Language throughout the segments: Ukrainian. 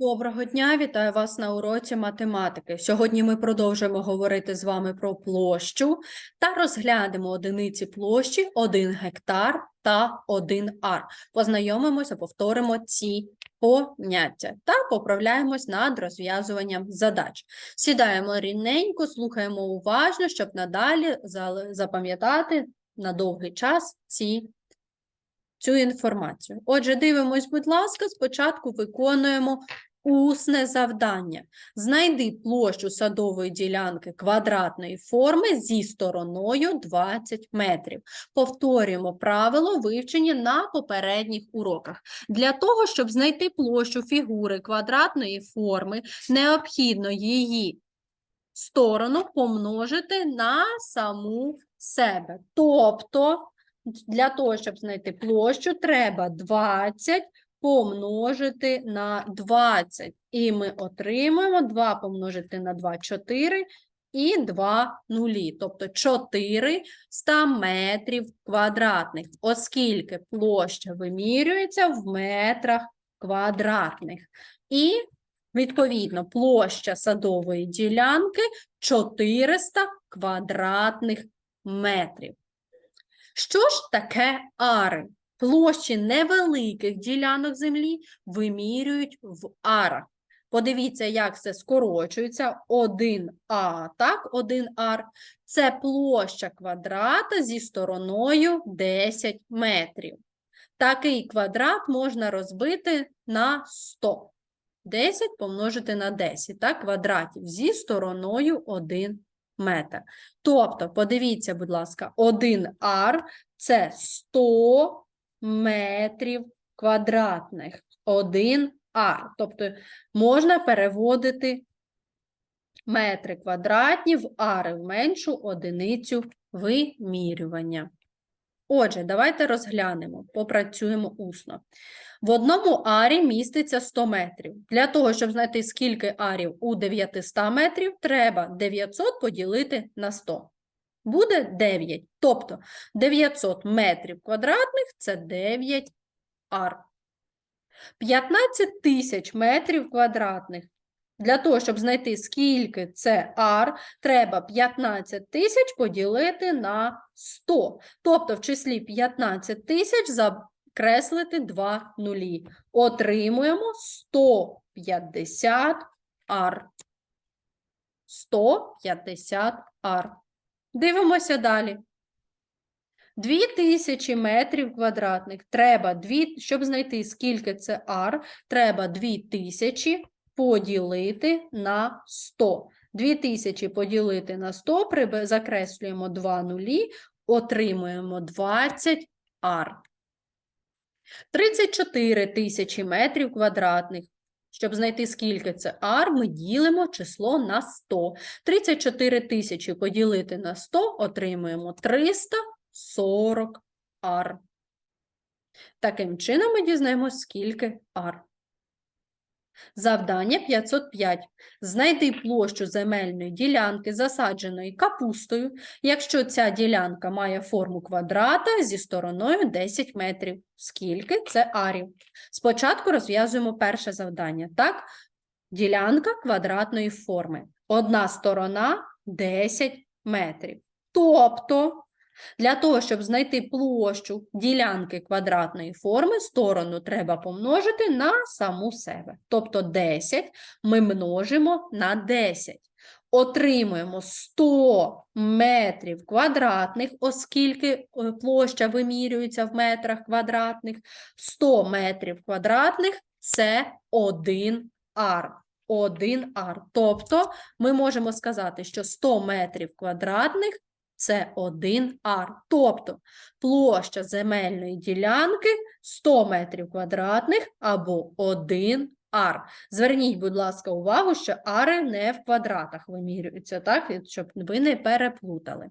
Доброго дня, вітаю вас на уроці математики. Сьогодні ми продовжуємо говорити з вами про площу та розглянемо одиниці площі 1 гектар та 1 ар. Познайомимося, повторимо ці поняття та поправляємось над розв'язуванням задач. Сідаємо рівненько, слухаємо уважно, щоб надалі запам'ятати на довгий час ці цю інформацію. Отже, дивимось, будь ласка, спочатку виконуємо усне завдання. Знайди площу садової ділянки квадратної форми зі стороною 20 метрів. Повторюємо правило, вивчені на попередніх уроках. Для того, щоб знайти площу фігури квадратної форми, необхідно її сторону помножити на саму себе. Тобто, для того, щоб знайти площу, треба 20 помножити на 20. І ми отримуємо 2 помножити на 2 – 4 і 2 нулі, тобто 400 метрів квадратних, оскільки площа вимірюється в метрах квадратних. І, відповідно, площа садової ділянки 400 квадратних метрів. Що ж таке ари? Площі невеликих ділянок землі вимірюють в арах. Подивіться, як це скорочується. 1А, так, 1 ар. Це площа квадрата зі стороною 10 метрів. Такий квадрат можна розбити на 100. 10 помножити на 10, так, квадратів зі стороною 1 метр. Тобто, подивіться, будь ласка, 1 ар – це 100 метрів квадратних. 1 ар. Тобто, можна переводити метри квадратні в ари в меншу одиницю вимірювання. Отже, давайте розглянемо, попрацюємо усно. В одному арі міститься 100 метрів. Для того, щоб знайти, скільки арів у 900 метрів, треба 900 поділити на 100. Буде 9. Тобто 900 метрів квадратних – це 9 ар. 15 тисяч метрів квадратних. Для того, щоб знайти, скільки це ар, треба 15 тисяч поділити на 100. Тобто в числі 15 тисяч закреслити 2 нулі. Отримуємо 150 ар. 150 ар. Дивимося далі. 2000 метрів квадратних. Треба, дві, щоб знайти, скільки це ар, треба 2000 поділити на 100. 2000 поділити на 100, прибе- закреслюємо 2 нулі, отримуємо 20 ар. 34 тисячі метрів квадратних. Щоб знайти, скільки це ар, ми ділимо число на 100. 34 тисячі поділити на 100, отримуємо 340 ар. Таким чином ми дізнаємося, скільки ар. Завдання 505. Знайди площу земельної ділянки, засадженої капустою, якщо ця ділянка має форму квадрата зі стороною 10 метрів. Скільки це арів? Спочатку розв'язуємо перше завдання. Так, ділянка квадратної форми. Одна сторона 10 метрів. Тобто, для того, щоб знайти площу ділянки квадратної форми, сторону треба помножити на саму себе. Тобто 10 ми множимо на 10. Отримуємо 100 метрів квадратних, оскільки е, площа вимірюється в метрах квадратних. 100 метрів квадратних – це 1 ар. 1 ар. Тобто ми можемо сказати, що 100 метрів квадратних це 1 ар. Тобто площа земельної ділянки 100 метрів квадратних або 1 ар. Зверніть, будь ласка, увагу, що ари не в квадратах вимірюються, так? Щоб ви не переплутали.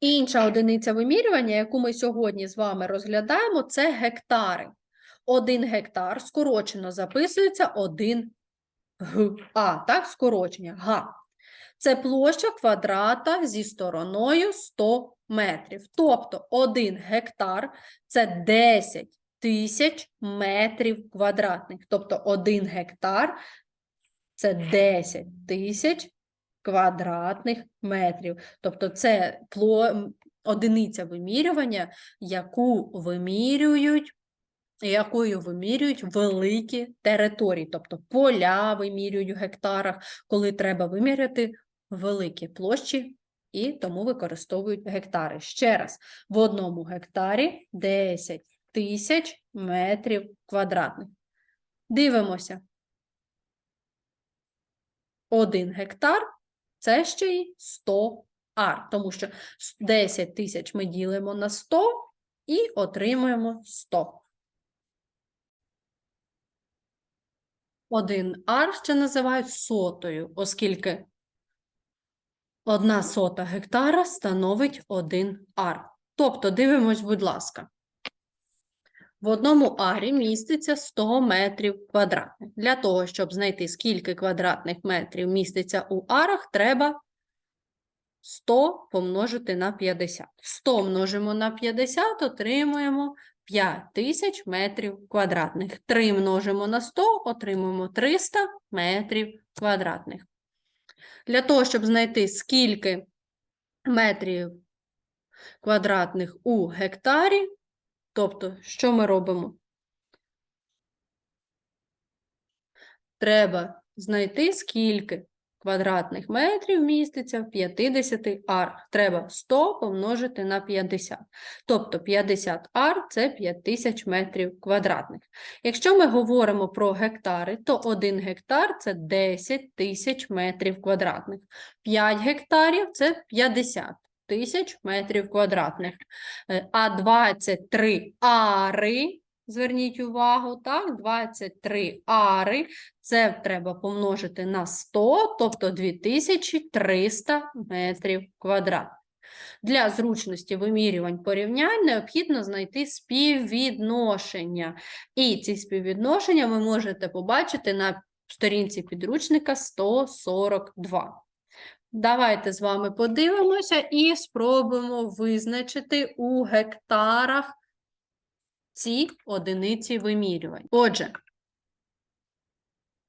Інша одиниця вимірювання, яку ми сьогодні з вами розглядаємо, це гектари. Один гектар скорочено записується 1 га, так, скорочення, га. Це площа квадрата зі стороною 100 метрів. Тобто 1 гектар – це 10 тисяч метрів квадратних. Тобто 1 гектар це 10 тисяч квадратних метрів. Тобто це одиниця вимірювання, яку вимірюють, якою вимірюють великі території, тобто поля вимірюють в гектарах, коли треба виміряти великі площі, і тому використовують гектари. Ще раз, в одному гектарі 10 тисяч метрів квадратних. Дивимося. Один гектар це ще й 100 ар, тому що 10 тисяч ми ділимо на 100 і отримуємо 100. Один ар ще називають сотою, оскільки одна сота гектара становить один ар. Тобто, дивимось, будь ласка. В одному арі міститься 100 метрів квадратних. Для того, щоб знайти, скільки квадратних метрів міститься у арах, треба 100 помножити на 50. 100 множимо на 50, отримуємо 5000 метрів квадратних. 3 множимо на 100, отримуємо 300 метрів квадратних. Для того, щоб знайти, скільки метрів квадратних у гектарі, тобто, що ми робимо? Треба знайти, скільки квадратних метрів міститься в 50 арах. Треба 100 помножити на 50. Тобто 50 ар – це 5000 метрів квадратних. Якщо ми говоримо про гектари, то 1 гектар – це 10 тисяч метрів квадратних. 5 гектарів – це 50 тисяч метрів квадратних. Е, А 23 ари, зверніть увагу, так, 23 ари, це треба помножити на 100, тобто 2300 метрів квадратних. Для зручності вимірювань порівнянь необхідно знайти співвідношення. І ці співвідношення ви можете побачити на сторінці підручника 142. Давайте з вами подивимося і спробуємо визначити у гектарах ці одиниці вимірювань. Отже,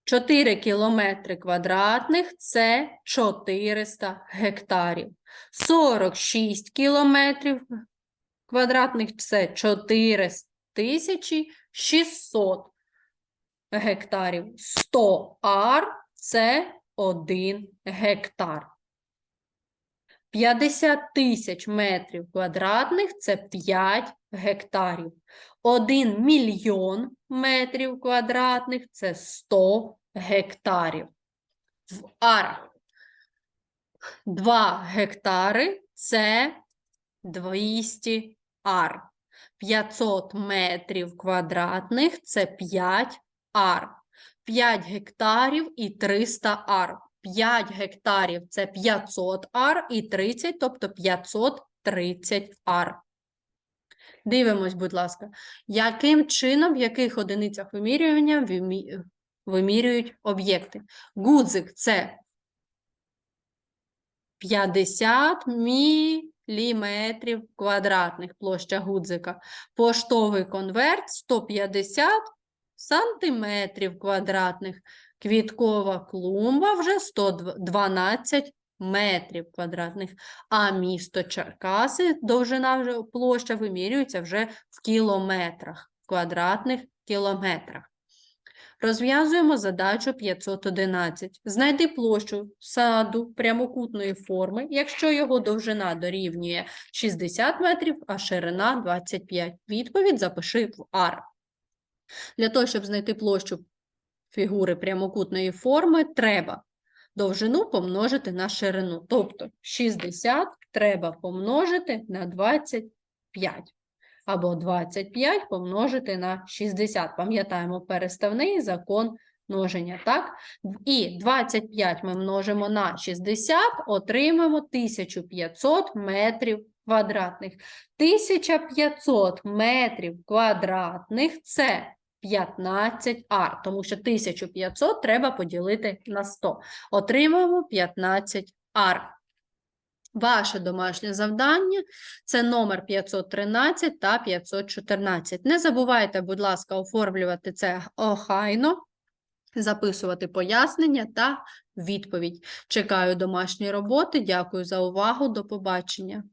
4 кілометри квадратних – це 400 гектарів. 46 кілометрів квадратних – це 4 тисячі 600 гектарів. 100 ар – це 1 гектар. 50 тисяч метрів квадратних – це 5 гектарів. 1 мільйон метрів квадратних – це 100 гектарів. В арах 2 гектари – це 200 ар. 500 метрів квадратних – це 5 ар. 5 гектарів і 300 ар. 5 гектарів – це 500 ар і 30, тобто 530 ар. Дивимось, будь ласка, яким чином, в яких одиницях вимірювання вимірюють об'єкти. Гудзик – це 50 міліметрів квадратних площа гудзика. Поштовий конверт – 150 сантиметрів квадратних. Квіткова клумба вже 112 метрів квадратних, а місто Черкаси, довжина вже площа вимірюється вже в кілометрах, квадратних кілометрах. Розв'язуємо задачу 511. Знайди площу саду прямокутної форми, якщо його довжина дорівнює 60 метрів, а ширина 25. Відповідь запиши в ар. Для того, щоб знайти площу фігури прямокутної форми, треба довжину помножити на ширину. Тобто 60 треба помножити на 25. Або 25 помножити на 60. Пам'ятаємо переставний закон множення, так? І 25 ми множимо на 60, отримаємо 1500 метрів квадратних. 1500 метрів квадратних – це 15 ар, тому що 1500 треба поділити на 100. Отримуємо 15 ар. Ваше домашнє завдання це номер 513 та 514. Не забувайте, будь ласка, оформлювати це охайно, записувати пояснення та відповідь. Чекаю домашньої роботи. Дякую за увагу. До побачення.